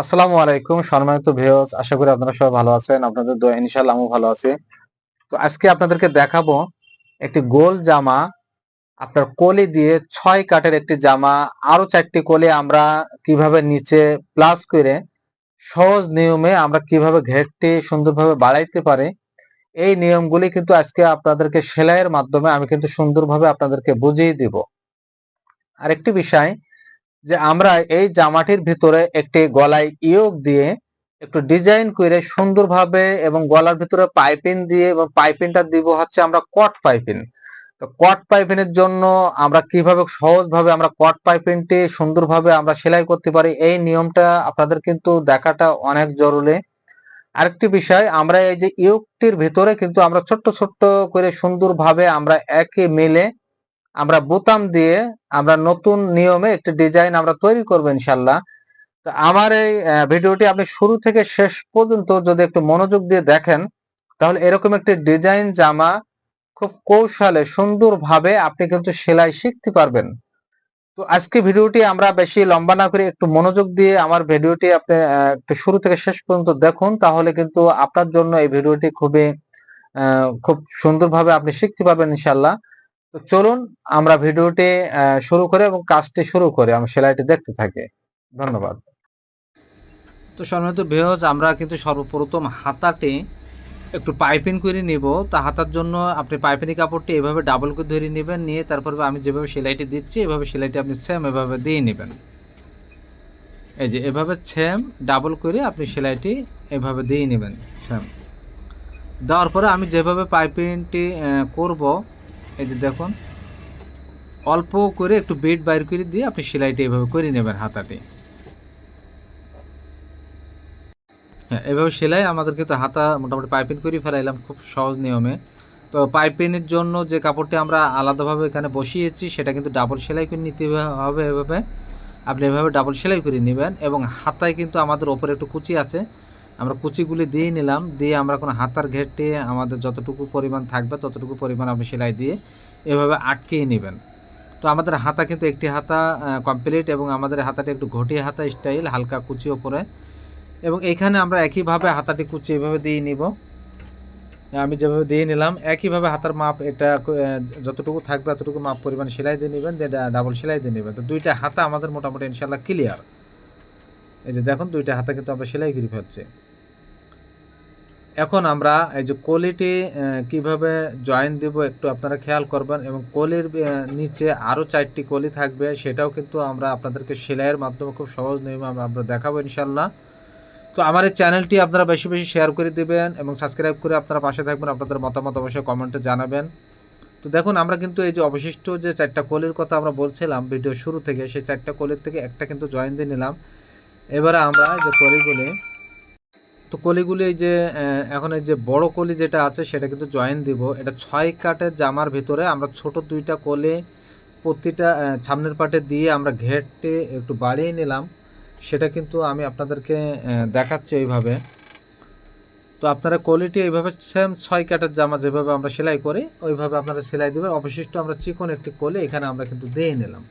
আসসালামু আলাইকুম, সম্মানিত ভিউয়ার্স আশা করি আপনারা সবাই ভালো আছেন, আপনাদের দোয়া, ইনশাআল্লাহ আমিও ভালো আছি। তো আজকে আপনাদেরকে দেখাবো একটি গোল জামা। আপনার কলি দিয়ে ছয় কাটের একটি জামা আরও চারটি কলি আমরা কীভাবে নিচে প্লাস করে সহজ নিয়মে আমরা কীভাবে ঘেরটি সুন্দরভাবে বাড়াইতে পারি, এই নিয়মগুলি কিন্তু আজকে আপনাদেরকে সেলাইয়ের মাধ্যমে আমি কিন্তু সুন্দরভাবে আপনাদেরকে বুঝিয়ে দিব। আরেকটি বিষয় যে আমরা এই জামাটির ভিতরে একটি গলায় ইয়োগ দিয়ে একটু ডিজাইন করে সুন্দরভাবে এবং গলার ভিতরে পাইপিং দিয়ে এবং পাইপিংটা দিব হচ্ছে আমরা কট পাইপিং তো কট পাইপিংয়ের জন্য আমরা কীভাবে সহজভাবে আমরা কট পাইপিংটি সুন্দরভাবে আমরা সেলাই করতে পারি, এই নিয়মটা আপনাদের কিন্তু দেখাটা অনেক জরুরি। আরেকটি বিষয়, আমরা এই যে ইয়োগটির ভিতরে কিন্তু আমরা ছোট্ট ছোট্ট করে সুন্দরভাবে আমরা একে মিলে আমরা বোতাম দিয়ে আমরা নতুন নিয়মে একটি ডিজাইন আমরা তৈরি করব ইনশাল্লাহ তো আমার এই ভিডিওটি আপনি শুরু থেকে শেষ পর্যন্ত যদি একটু মনোযোগ দিয়ে দেখেন, তাহলে এরকম একটি ডিজাইন জামা খুব কৌশলে, সুন্দরভাবে আপনি কিন্তু সেলাই শিখতে পারবেন। তো আজকে ভিডিওটি আমরা বেশি লম্বা না করে একটু মনোযোগ দিয়ে আমার ভিডিওটি আপনি একটু শুরু থেকে শেষ পর্যন্ত দেখুন, তাহলে কিন্তু আপনার জন্য এই ভিডিওটি খুবই খুব সুন্দরভাবে আপনি শিখতে পারবেন ইনশাল্লাহ তো চলুন আমরা ভিডিওটি শুরু করে এবং কাজটি শুরু করে। আমি সেলাইটি দেখতে থাকি। ধন্যবাদ। তো সম্মানিত ভিউজ আমরা কিন্তু সর্বপ্রথম হাতাটি একটু পাইপিং করে নিব। তা হাতার জন্য আপনি পাইপিং কাপড়টি এভাবে ডাবল করে ধরে নেবেন, নিয়ে তারপর আমি যেভাবে সেলাইটি দিচ্ছি, এভাবে সেলাইটি আপনি সেম এভাবে দিয়ে নেবেন। এই যে এভাবে সেম ডাবল করে আপনি সেলাইটি এভাবে দিয়ে নেবেন সেম দেওয়ার পরে আমি যেভাবে পাইপিংটি করব এই যে দেখুন, অল্প করে একটু বেড বাইর করে দিয়ে আপনি সেলাইটি এভাবে করে নেবেন হাতাটি হ্যাঁ এভাবে সেলাই আমাদের কিন্তু হাতা মোটামুটি পাইপিং করে ফেলাইলাম খুব সহজ নিয়মে। তো পাইপিংয়ের জন্য যে কাপড়টি আমরা আলাদাভাবে এখানে বসিয়েছি, সেটা কিন্তু ডাবল সেলাই করে নিতে হবে এভাবে। আপনি এভাবে ডাবল সেলাই করে নেবেন এবং হাতায় কিন্তু আমাদের ওপরে একটু কুচি আছে। আমরা কুচিগুলি দিয়ে নিলাম, দিয়ে আমরা কোনো হাতার ঘেরটি আমাদের যতটুকু পরিমাণ থাকবে, ততটুকু পরিমাণ আপনি সেলাই দিয়ে এভাবে আটকেই নেবেন। তো আমাদের হাতা কিন্তু একটি হাতা কমপ্লিট এবং আমাদের হাতাটি একটু ঘটিয়ে হাতা স্টাইল হালকা কুচি ওপরে। এবং এইখানে আমরা একইভাবে হাতাটি কুচি এভাবে দিয়ে নিব। আমি যেভাবে দিয়ে নিলাম, একইভাবে হাতার মাপ এটা যতটুকু থাকবে ততটুকু মাপ পরিমাণ সেলাই দিয়ে নেবেন, দিয়ে ডাবল সেলাই দিয়ে নেবেন। তো দুইটা হাতা আমাদের মোটামুটি ইনশাল্লাহ ক্লিয়ার এই যে দেখুন, দুইটা হাতা কিন্তু আমরা সেলাই করে ফেলছি। এখন আমরা এই যে কলিটি কীভাবে জয়েন দেব একটু আপনারা খেয়াল করবেন এবং কলির নিচে আরও চারটি কলি থাকবে, সেটাও কিন্তু আমরা আপনাদেরকে সেলাইয়ের মাধ্যমে খুব সহজ নিয়মে আমরা দেখাবো ইনশাল্লাহ তো আমার এই চ্যানেলটি আপনারা বেশি বেশি শেয়ার করে দেবেন এবং সাবস্ক্রাইব করে আপনারা পাশে থাকবেন, আপনাদের মতামত অবশ্যই কমেন্টে জানাবেন। তো দেখুন, আমরা কিন্তু এই যে অবশিষ্ট যে চারটা কলির কথা আমরা বলছিলাম ভিডিও শুরু থেকে, সেই চারটা কলির থেকে একটা কিন্তু জয়েন দিয়ে নিলাম। এবারে আমরা যে কলিগুলি তো কলিগুলি এই যে এখন এই যে বড় কলি যেটা আছে সেটা কিন্তু জয়েন দিব। এটা ছয় কাটের জামার ভিতরে আমরা ছোট দুইটা কলি প্রতিটা সামনের পাটে দিয়ে আমরা ঘেরটে একটু বাড়িয়ে নিলাম। সেটা কিন্তু আমি আপনাদেরকে দেখাচ্ছি এইভাবে। তো আপনারা কোয়ালিটি এইভাবে সেম ছয় কাটের জামা যেভাবে আমরা সেলাই করি, ওইভাবে আপনারা সেলাই দেবেন। অবশিষ্ট আমরা চিকন একটি কোলে এখানে আমরা কিন্তু দিয়ে নিলাম।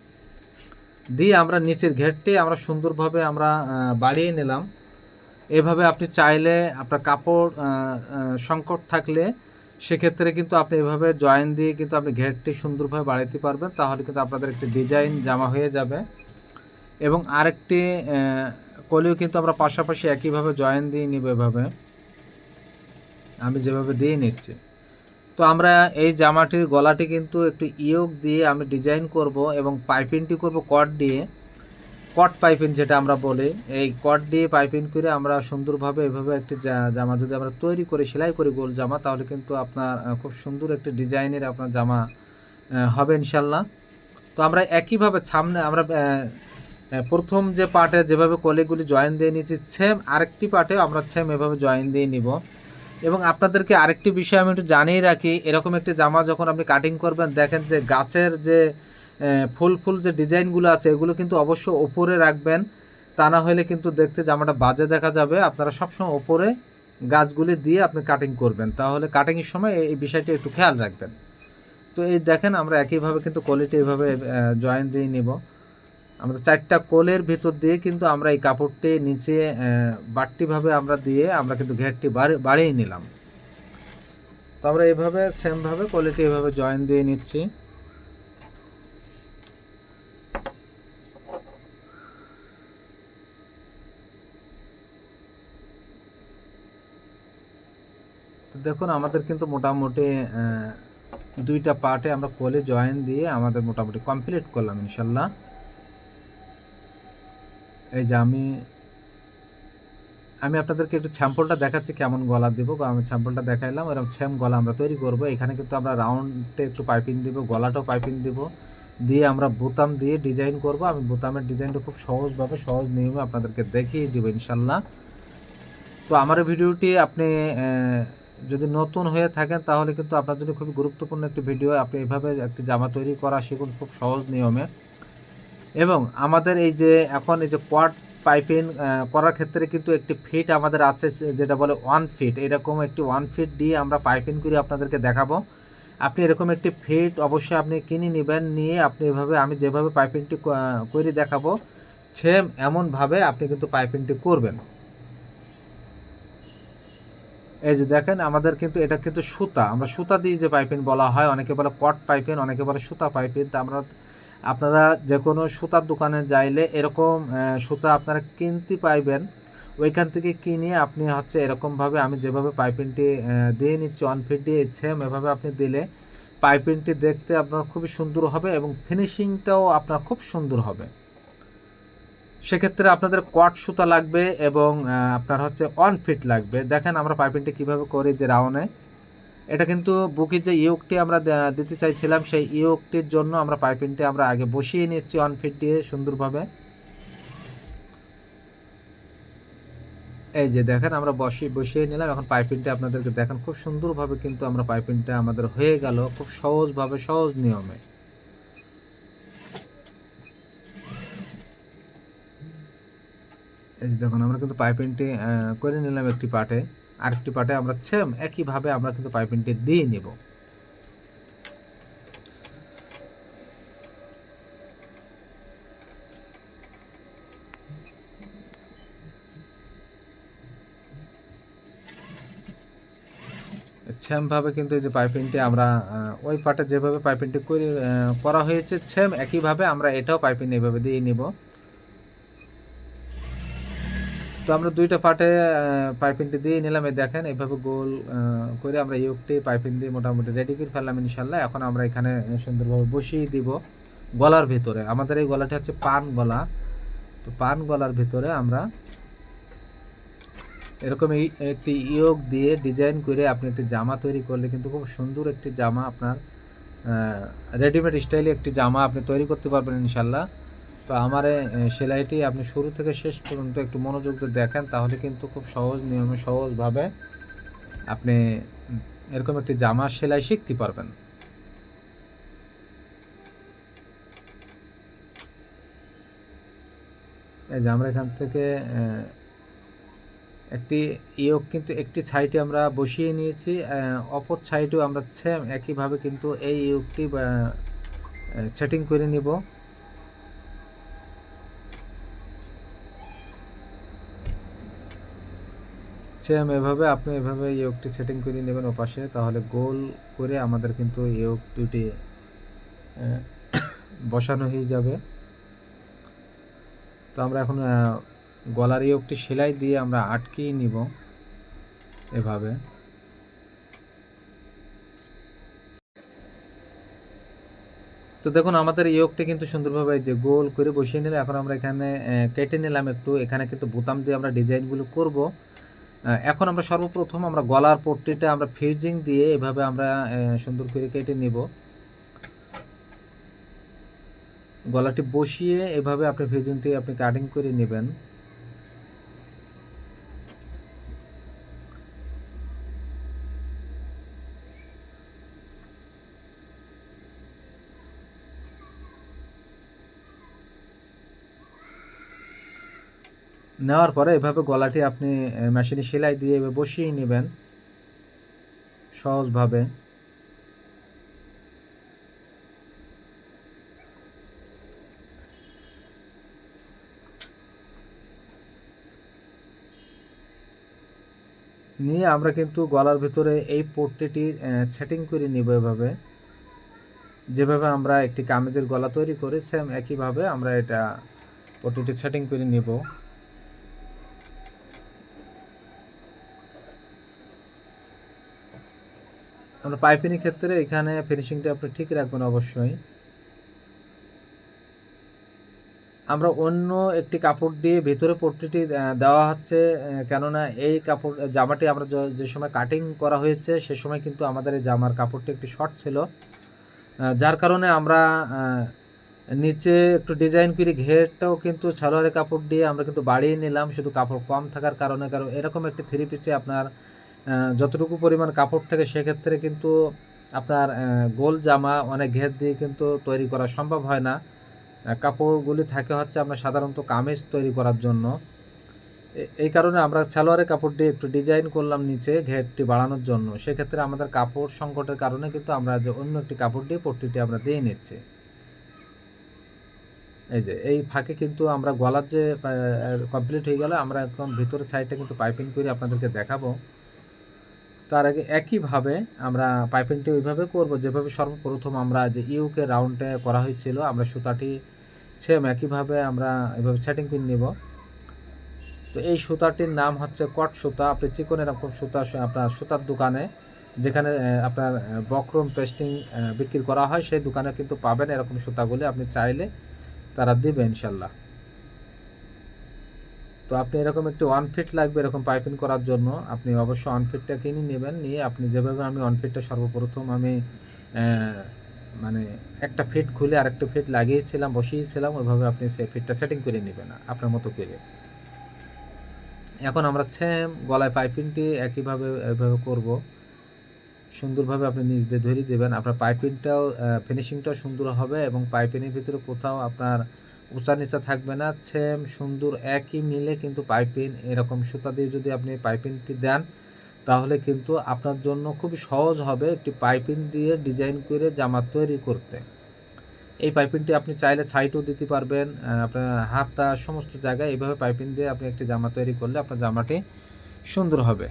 দিয়ে আমরা নিচের ঘেরটি আমরা সুন্দরভাবে আমরা বাড়িয়ে নিলাম। এভাবে আপনি চাইলে আপনার কাপড় সংকট থাকলে সেক্ষেত্রে কিন্তু আপনি এভাবে জয়েন দিয়ে কিন্তু আপনি ঘেরটি সুন্দরভাবে বাড়াইতে পারবেন। তাহলে কিন্তু আপনাদের একটি ডিজাইন জামা হয়ে যাবে। এবং আরেকটি কলিও কিন্তু আমরা পাশাপাশি একইভাবে জয়েন দিয়ে নিব এভাবে। আমি যেভাবে দিয়ে নিচ্ছি। তো আমরা এই জামাটির গলাটি কিন্তু একটু ইয়োগ দিয়ে আমি ডিজাইন করব এবং পাইপিংটি করব কট দিয়ে। কট পাইপিং যেটা আমরা বলি, এই কট দিয়ে পাইপিং করে আমরা সুন্দরভাবে এভাবে একটি জামা যদি আমরা তৈরি করে, সেলাই করি গোল জামা, তাহলে কিন্তু আপনার খুব সুন্দর একটি ডিজাইনের আপনার জামা হবে ইনশাল্লাহ। তো আমরা একইভাবে সামনে আমরা প্রথম যে পার্টে যেভাবে কলিগুলি জয়েন দিয়ে নিয়েছি সেম আরেকটি পার্টেও আমরা সেম এভাবে জয়েন দিয়ে নিব। এবং আপনাদেরকে আরেকটি বিষয় আমি একটু জানিয়ে রাখি, এরকম একটি জামা যখন আপনি কাটিং করবেন, দেখেন যে গাছের যে ফুল ফুল যে ডিজাইনগুলো আছে, এগুলো কিন্তু অবশ্য ওপরে রাখবেন। তা না হলে কিন্তু দেখতে জামাটা বাজে দেখা যাবে। আপনারা সবসময় ওপরে গাছগুলি দিয়ে আপনি কাটিং করবেন। তাহলে কাটিংয়ের সময় এই বিষয়টি একটু খেয়াল রাখবেন। তো এই দেখেন, আমরা একইভাবে কিন্তু কোয়ালিটি এইভাবে জয়েন দিয়ে নিব। আমাদের চারটা কোলের ভিতর দিয়ে কিন্তু আমরা এই কাপড়টি নিচে বাট্টিভাবে আমরা দিয়ে আমরা কিন্তু ঘেরটি বাড়ি- বাড়িয়ে নিলাম। তো আমরা এইভাবে সেমভাবে কোয়ালিটি এভাবে জয়েন দিয়ে নিচ্ছি। দেখুন, আমাদের কিন্তু মোটামুটি দুইটা পার্টে আমরা কোলে জয়েন দিয়ে আমাদের মোটামুটি কমপ্লিট করলাম ইনশাল্লাহ। এই যে আমি আমি আপনাদেরকে একটু স্যাম্পলটা দেখাচ্ছি, কেমন গলা দিব। আমি স্যাম্পলটা দেখাইলাম, এরকম সেম গলা আমরা তৈরি করব। এখানে কিন্তু আমরা রাউন্ডে একটু পাইপিং দিব, গলাটাও পাইপিং দিব। দিয়ে আমরা বোতাম দিয়ে ডিজাইন করব। আমি বোতামের ডিজাইনটা খুব সহজভাবে, সহজ নিয়মে আপনাদেরকে দেখিয়ে দিব ইনশাল্লাহ। তো আমার ভিডিওটি আপনি যদি নতুন হয়ে থাকেন, তাহলে কিন্তু আপনার জন্য খুবই গুরুত্বপূর্ণ একটি ভিডিও আপনি এভাবে একটি জামা তৈরি করা শিখুন খুব সহজ নিয়মে। এবং আমাদের এই যে এখন এই যে কোয়াড পাইপিং করার ক্ষেত্রে কিন্তু একটি ফিট আমাদের আছে যেটা বলে ওয়ান ফিট এরকম একটি ওয়ান ফিট দিয়ে আমরা পাইপিং করে আপনাদেরকে দেখাবো। আপনি এরকম একটি ফিট অবশ্যই আপনি কিনে নেবেন, নিয়ে আপনি এভাবে, আমি যেভাবে পাইপিংটি করে দেখাবো সেম এমনভাবে আপনি কিন্তু পাইপিংটি করবেন। এই যে দেখেন, আমাদের কিন্তু এটা কিন্তু সুতা। আমরা সুতা দিয়ে যে পাইপিং বলা হয়, অনেকে বলে কট পাইপিং, অনেকে বলে সুতা পাইপিং। তা আমরা, আপনারা যে কোনো সুতার দোকানে যাইলে এরকম সুতা আপনারা কিনতে পাইবেন। ওইখান থেকে কিনে আপনি হচ্ছে এরকমভাবে আমি যেভাবে পাইপিংটি দিয়ে নিচ্ছি অন ফিট দিয়ে সেম এভাবে আপনি দিলে পাইপিংটি দেখতে আপনার খুবই সুন্দর হবে এবং ফিনিশিংটাও আপনার খুব সুন্দর হবে। সেক্ষেত্রে আপনাদের কট সুতা লাগবে এবং আপনার হচ্ছে অন ফিট লাগবে। দেখেন আমরা পাইপিংটি কীভাবে করি যে রাউনে এটা কিন্তু বুকের যে ইয়োগটি আমরা দিতে চাইছিলাম, সেই ইয়োগটির জন্য আমরা পাইপিংটি আমরা আগে বসিয়ে নিচ্ছি অন ফিট দিয়ে সুন্দরভাবে। এই যে দেখেন, আমরা বসিয়ে বসিয়ে নিলাম। এখন পাইপিংটা আপনাদেরকে দেখেন, খুব সুন্দরভাবে কিন্তু আমরা পাইপিংটা আমাদের হয়ে গেল, খুব সহজভাবে, সহজ নিয়মে। দেখুন, আমরা কিন্তু পাইপিংটি করে নিলাম একটি পার্টে আরেকটি পার্টে আমরা সেম একইভাবে আমরা কিন্তু পাইপিংটি দিয়ে নিব। সেম ভাবে কিন্তু এই যে পাইপিংটি আমরা ওই পাটে যেভাবে পাইপিংটি করে করা হয়েছে সেম একইভাবে আমরা এটাও পাইপিং এইভাবে দিয়ে নিব। তো আমরা দুইটা পার্টে পাইপিংটি দিয়ে নিলাম। দেখেন, এইভাবে গোল করে আমরা ইউকটি পাইপিং দিয়ে মোটামুটি রেডি করে ফেললাম ইনশাল্লাহ। এখন আমরা এখানে সুন্দরভাবে বসিয়ে দিব গলার ভিতরে। আমাদের এই গলাটি হচ্ছে পান গলা। তো পান গলার ভিতরে আমরা এরকম একটি ইয়োগ দিয়ে ডিজাইন করে আপনি একটি জামা তৈরি করলে কিন্তু খুব সুন্দর একটি জামা আপনার রেডিমেড স্টাইলে একটি জামা আপনি তৈরি করতে পারবেন ইনশাল্লাহ। তো আমার সেলাইটি আপনি শুরু থেকে শেষ পর্যন্ত একটু মনোযোগ দিয়ে দেখেন, তাহলে কিন্তু খুব সহজ নিয়মে, সহজভাবে আপনি এরকম একটি জামা সেলাই শিখতে পারবেন। এই যে আমরা এখান থেকে একটি ইয়োগ কিন্তু একটি সাইডে আমরা বসিয়ে নিয়েছি অপর সাইডেও আমরা সেম একইভাবে কিন্তু এই ইয়োগটি সেটিং করে নিব। সেম এভাবে, আপনি এভাবে ইয়োগটি সেটিং করে নেবেন ওপাশে, তাহলে গোল করে আমাদের কিন্তু ইয়োগ দুটি বসানো হয়ে যাবে। তো আমরা এখন গলার ইয়োগটি সেলাই দিয়ে আমরা আটকিয়ে নিব এভাবে। তো দেখুন, আমাদের ইয়োগটি কিন্তু সুন্দরভাবে যে গোল করে বসিয়ে নিলে এখন আমরা এখানে কেটে নিলাম একটু। এখানে কিন্তু বোতাম দিয়ে আমরা ডিজাইনগুলো করব। এখন আমরা সর্বপ্রথম আমরা গলার পট্টিটা আমরা ফিউজিং দিয়ে এভাবে আমরা সুন্দর করে কেটে নিব। গলাটি বসিয়ে এভাবে আপনি ফিউজিংটি আপনি কাটিং করে নেবেন। নেওয়ার পরে এভাবে গলাটি আপনি মেশিনে সেলাই দিয়ে এভাবে বসিয়ে নেবেন সহজভাবে। নিয়ে আমরা কিন্তু গলার ভিতরে এই পোর্টটি সেটিং করে নিব এভাবে। যেভাবে আমরা একটি কামিজের গলা তৈরি করি সেম একইভাবে আমরা এটা পোর্টটি সেটিং করে নিব। আমরা পাইপিনের ক্ষেত্রে এখানে ফিনিশিংটা আপনি ঠিক রাখবেন অবশ্যই। আমরা অন্য একটি কাপড় দিয়ে ভেতরে পট্টিটি দেওয়া হচ্ছে কেননা এই কাপড়, জামাটি আমরা যে সময় কাটিং করা হয়েছে, সে সময় কিন্তু আমাদের এই জামার কাপড়টি একটু শর্ট ছিল। যার কারণে আমরা নিচে একটু ডিজাইন করে ঘেরটাও কিন্তু সালোয়ারের কাপড় দিয়ে আমরা কিন্তু বাড়িয়ে নিলাম, শুধু কাপড় কম থাকার কারণে। কারণ এরকম একটি থ্রি পিসে আপনার যতটুকু পরিমাণ কাপড় থাকে সেক্ষেত্রে কিন্তু আপনার গোল জামা অনেক ঘের দিয়ে কিন্তু তৈরি করা সম্ভব হয় না। কাপড়গুলি থাকে হচ্ছে আমরা সাধারণত কামিজ তৈরি করার জন্য। এই কারণে আমরা সালোয়ারের কাপড় দিয়ে একটু ডিজাইন করলাম নিচে ঘেরটি বাড়ানোর জন্য। সেক্ষেত্রে আমাদের কাপড় সংকটের কারণে কিন্তু আমরা যে অন্য একটি কাপড় দিয়ে পট্টিটি আমরা দিয়ে নিচ্ছি। এই যে, এই ফাঁকে কিন্তু আমরা গলার যে কমপ্লিট হয়ে গেল, আমরা একদম ভিতরের সাইডটা কিন্তু পাইপিং করে আপনাদেরকে দেখাবো। তার আগে একইভাবে আমরা পাইপিংটি ওইভাবে করব, যেভাবে সর্বপ্রথম আমরা যে ইউকে রাউন্ডে করা হয়েছিল, আমরা সুতাটি সেম একইভাবে আমরা এভাবে সেটিং পিন নিব। তো এই সুতাটির নাম হচ্ছে কট সুতা। আপনি চিকন এরকম সুতা আপনার সুতার দোকানে, যেখানে আপনার বক্রম পেস্টিং বিক্রি করা হয়, সেই দোকানে কিন্তু পাবেন এরকম সুতাগুলি আপনি চাইলে তারা দিবে ইনশাল্লাহ। তো আপনি এরকম একটি ওয়ান ফিট লাগবে এরকম পাইপিং করার জন্য, আপনি অবশ্যই ওয়ান কিনে নেবেন, নিয়ে আপনি যেভাবে আমি ওয়ান সর্বপ্রথম আমি মানে একটা ফিট খুলে আরেকটা ফিট লাগিয়েছিলাম, বসিয়েছিলাম, ওইভাবে আপনি সেই ফিটটা সেটিং করে নেবেন আপনার মতো করে। এখন আমরা সেম গলায় পাইপিংটি একইভাবে এভাবে করব। সুন্দরভাবে আপনি নিচ দিয়ে ধরিয়ে দেবেন। আপনার পাইপিংটাও ফিনিশিংটাও সুন্দর হবে এবং পাইপিংয়ের ভিতরে কোথাও আপনার উঁচা নিচা থাকবে না সেম সুন্দর একই মিলে কিন্তু পাইপিং এরকম সুতা দিয়ে যদি আপনি পাইপিংটি দেন, তাহলে কিন্তু আপনার জন্য খুবই সহজ হবে একটি পাইপিং দিয়ে ডিজাইন করে জামা তৈরি করতে। এই পাইপিংটি আপনি চাইলে সাইডও দিতে পারবেন আপনার হাতটা সমস্ত জায়গায় এইভাবে পাইপিং দিয়ে আপনি একটি জামা তৈরি করলে আপনার জামাটি সুন্দর হবে।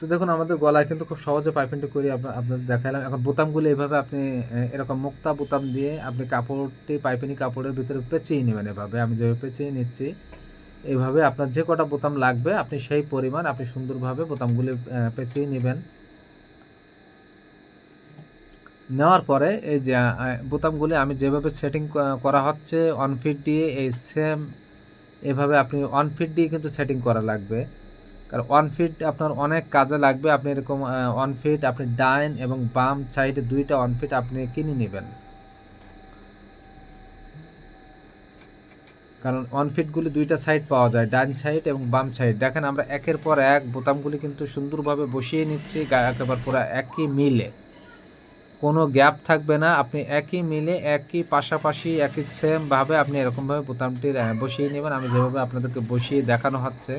তো দেখুন, আমাদের গলায় কিন্তু খুব সহজে পাইপিংটি করে আপনা- আপনাদের দেখালাম এখন বোতামগুলো এইভাবে আপনি এরকম মুক্তা বোতাম দিয়ে আপনি কাপড়টি, পাইপিনি কাপড়ের ভিতরে পেঁচিয়ে নেবেন এভাবে। আমি যেভাবে পেঁচিয়ে নিচ্ছি এইভাবে আপনার যে কটা বোতাম লাগবে, আপনি সেই পরিমাণ আপনি সুন্দরভাবে বোতামগুলি পেঁচিয়ে নেবেন। নেওয়ার পরে এই যে বোতামগুলি আমি যেভাবে সেটিং করা হচ্ছে অন ফিট দিয়ে এই সেম এভাবে আপনি অন ফিট দিয়ে কিন্তু সেটিং করা লাগবে। কারণ ওয়ান ফিট আপনার অনেক কাজে লাগবে, আপনি এরকম ওয়ান ফিট আপনি ডাইন এবং বাম সাইডে দুইটা ওয়ান ফিট আপনি কিনে নেবেন। কারণ ওয়ান ফিটগুলি দুইটা সাইড পাওয়া যায় ডান সাইড এবং বাম সাইড দেখেন আমরা একের পর এক বোতামগুলি কিন্তু সুন্দরভাবে বসিয়ে নিচ্ছি একেবারে পুরো একই মিলে। কোনো গ্যাপ থাকবে না, আপনি একই মিলে, একই পাশাপাশি, একই সেম ভাবে আপনি এরকমভাবে বোতামটি বসিয়ে নেবেন। আমি যেভাবে আপনাদেরকে বসিয়ে দেখানো হচ্ছে।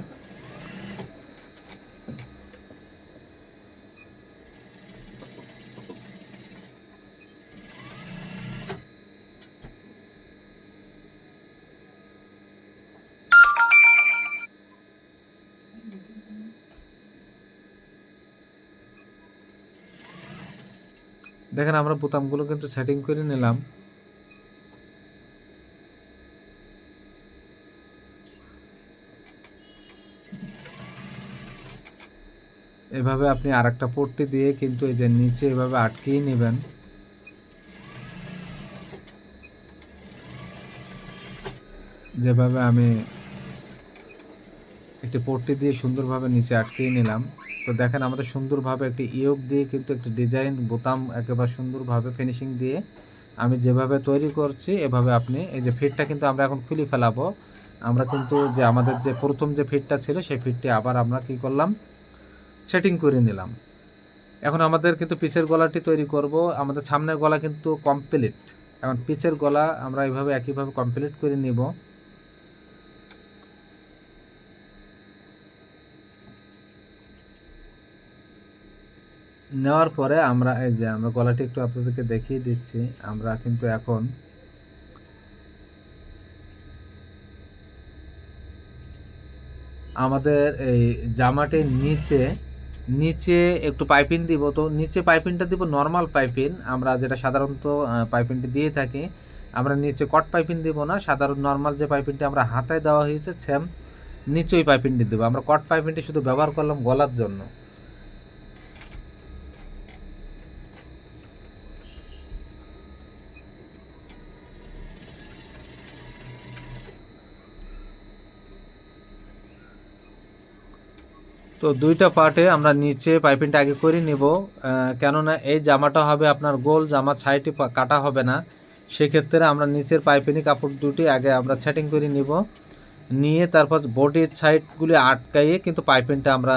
দেখেন আমরা বোতামগুলো কিন্তু সেটিং করে নিলাম। এভাবে আপনি আরেকটা পট্টি দিয়ে কিন্তু এই যে নিচে এভাবে আটকিয়ে নেবেন। যেভাবে আমি একটি পট্টি দিয়ে সুন্দরভাবে নিচে আটকিয়ে নিলাম। তো দেখেন আমাদের সুন্দরভাবে একটি ইয়োগ দিয়ে কিন্তু একটি ডিজাইন বোতাম একেবারে সুন্দরভাবে ফিনিশিং দিয়ে আমি যেভাবে তৈরি করছি, এভাবে আপনি এই যে ফিটটা কিন্তু আমরা এখন খুলে ফেলাবো। আমরা কিন্তু যে আমাদের যে প্রথম যে ফিটটা ছিল, সেই ফিটটি আবার আমরা কি করলাম? সেটিং করে নিলাম। এখন আমাদের কিন্তু পিচের গলাটি তৈরি করব। আমাদের সামনের গলা কিন্তু কমপ্লিট এখন পিচের গলা আমরা এইভাবে একইভাবে কমপ্লিট করে নিব। নেওয়ার পরে আমরা এই যে আমরা গলাটি একটু আপনাদেরকে দেখিয়ে দিচ্ছি। আমরা কিন্তু এখন আমাদের এই জামাটির নিচে নিচে একটু পাইপিং দিব। তো নিচে পাইপিংটা দিব নর্মাল পাইপিং। আমরা যেটা সাধারণত পাইপিংটি দিয়ে থাকি, আমরা নিচে কট পাইপিং দিব না। সাধারণ নর্মাল যে পাইপিংটি আমরা হাতায় দেওয়া হয়েছে সেম নিচে ওই পাইপিংটি দেবো। আমরা কট পাইপিংটি শুধু ব্যবহার করলাম গলার জন্য। তো দুইটা পার্টে আমরা নিচে পাইপিংটা আগে করে নিব কেননা এই জামাটা হবে আপনার গোল জামা, ছাইটি কাটা হবে না। সেক্ষেত্রে আমরা নিচের পাইপিনি কাপড় দুটি আগে আমরা সেটিং করে নিব। নিয়ে তারপর বডির সাইডগুলি আটকাইয়ে কিন্তু পাইপিংটা আমরা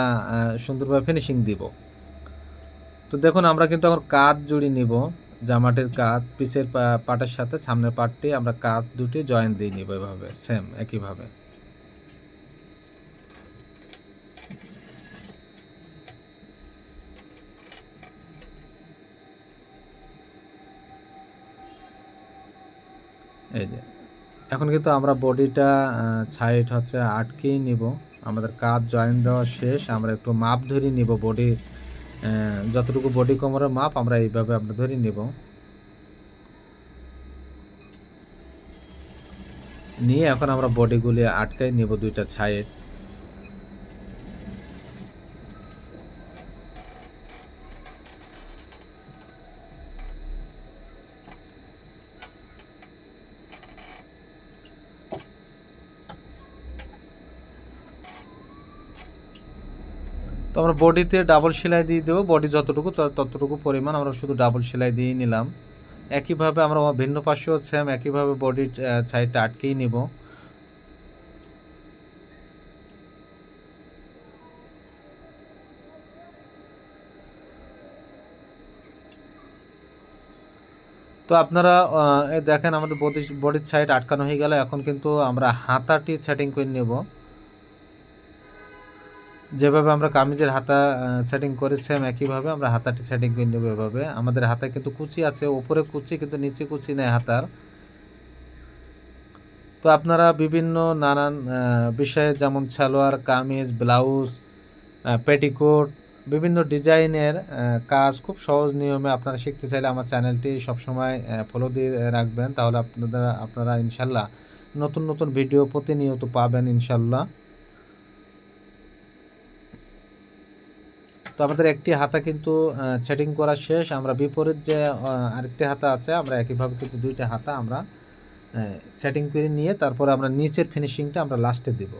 সুন্দরভাবে ফিনিশিং দিব। তো দেখুন, আমরা কিন্তু আমার কাঁধ জুড়ি নিব, জামাটির কাঁধ পিছের পাটের সাথে, সামনের পাটটি আমরা কাঁধ দুটি জয়েন দিয়ে নিব এভাবে সেম একইভাবে। এই যে। এখন কিন্তু আমরা বডিটা সাইড হচ্ছে আটকেই নিব। আমাদের কাজ জয়েন দেওয়া শেষ, আমরা একটু মাপ ধরে নিব বডি যতটুকু বডি কোমরের মাপ, আমরা এইভাবে আমরা ধরে নিব। নিয়ে এখন আমরা বডিগুলি আটকাই নিব দুইটা সাইড তো আমরা বডিতে ডাবল সেলাই দিয়ে দেবো। বডি যতটুকু ততটুকু পরিমাণ আমরা শুধু ডাবল সেলাই দিয়েই নিলাম। একইভাবে আমরা ভিন্ন পাশেও সেম একইভাবে বডির সাইডটা আটকেই নিব। তো আপনারা দেখেন আমাদের বডি বডির সাইড আটকানো হয়ে গেল। এখন কিন্তু আমরা হাতাটি সেটিং করে নেব। যেভাবে আমরা কামিজের হাতা সেটিং করি সেম একইভাবে আমরা হাতাটি সেটিং করে নেব এভাবে। আমাদের হাতায় কিন্তু কুচি আছে ওপরে কুচি কিন্তু নিচে কুচি নেই হাতার। তো আপনারা বিভিন্ন নানান বিষয়ে যেমন সালোয়ার, কামিজ, ব্লাউজ পেটিকোট বিভিন্ন ডিজাইনের কাজ খুব সহজ নিয়মে আপনারা শিখতে চাইলে আমার চ্যানেলটি সবসময় ফলো দিয়ে রাখবেন। তাহলে আপনারা আপনারা ইনশাল্লাহ নতুন নতুন ভিডিও প্রতিনিয়ত পাবেন ইনশাল্লাহ। তো আমাদের একটি হাতা কিন্তু সেটিং করা শেষ। আমরা বিপরীত যে আরেকটি হাতা আছে, আমরা একইভাবে কিন্তু দুইটা হাতা আমরা সেটিং করে নিয়ে তারপরে আমরা নিচের ফিনিশিংটা আমরা লাস্টে দিব।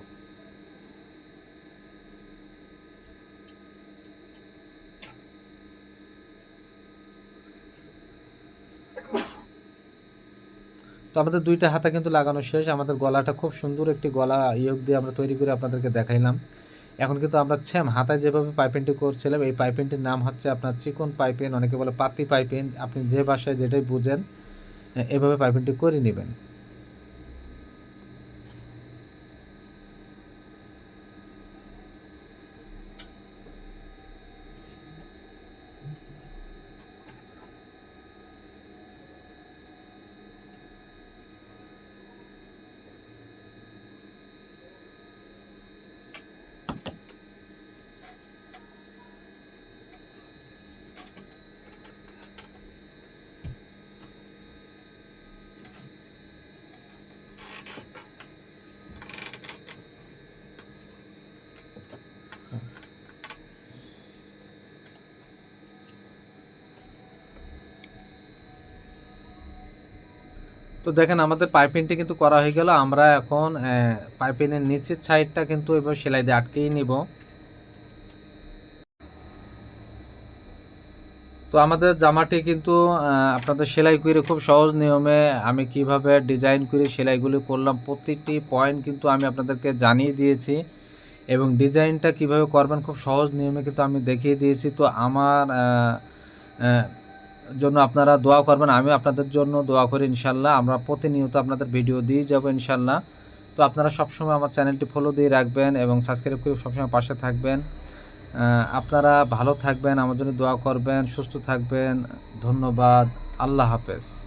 তো আমাদের দুইটা হাতা কিন্তু লাগানো শেষ। আমাদের গলাটা খুব সুন্দর একটি গলা ইয়োগ দিয়ে আমরা তৈরি করে আপনাদেরকে দেখাইলাম। এখন কিন্তু আমরা সেম হাতায় যেভাবে পাইপেনটি করছিলাম, এই পাইপেনটির নাম হচ্ছে আপনার চিকন পাইপেন অনেকে বলে পাতি পাইপেন আপনি যে ভাষায় যেটাই বুঝেন, এভাবে পাইপেনটি করে নেবেন। তো দেখেন আমাদের পাইপিংটি কিন্তু করা হয়ে গেল। আমরা এখন পাইপিংয়ের নিচের সাইডটা কিন্তু এবার সেলাই দিয়ে আটকেই নিব। তো আমাদের জামাটি কিন্তু আপনাদের সেলাই করে খুব সহজ নিয়মে আমি কীভাবে ডিজাইন করে সেলাইগুলি করলাম প্রত্যেকটি পয়েন্ট কিন্তু আমি আপনাদেরকে জানিয়ে দিয়েছি এবং ডিজাইনটা কীভাবে করবেন খুব সহজ নিয়মে কিন্তু আমি দেখিয়ে দিয়েছি। তো আমার জন্য আপনারা দোয়া করবেন আমি আপনাদের জন্য দোয়া করি ইনশাল্লাহ। আমরা প্রতিনিয়ত আপনাদের ভিডিও দিয়ে যাব ইনশাল্লাহ। তো আপনারা সবসময় আমার চ্যানেলটি ফলো দিয়ে রাখবেন এবং সাবস্ক্রাইব করে সবসময় পাশে থাকবেন। আপনারা ভালো থাকবেন, আমার জন্য দোয়া করবেন, সুস্থ থাকবেন। ধন্যবাদ, আল্লাহ হাফেজ।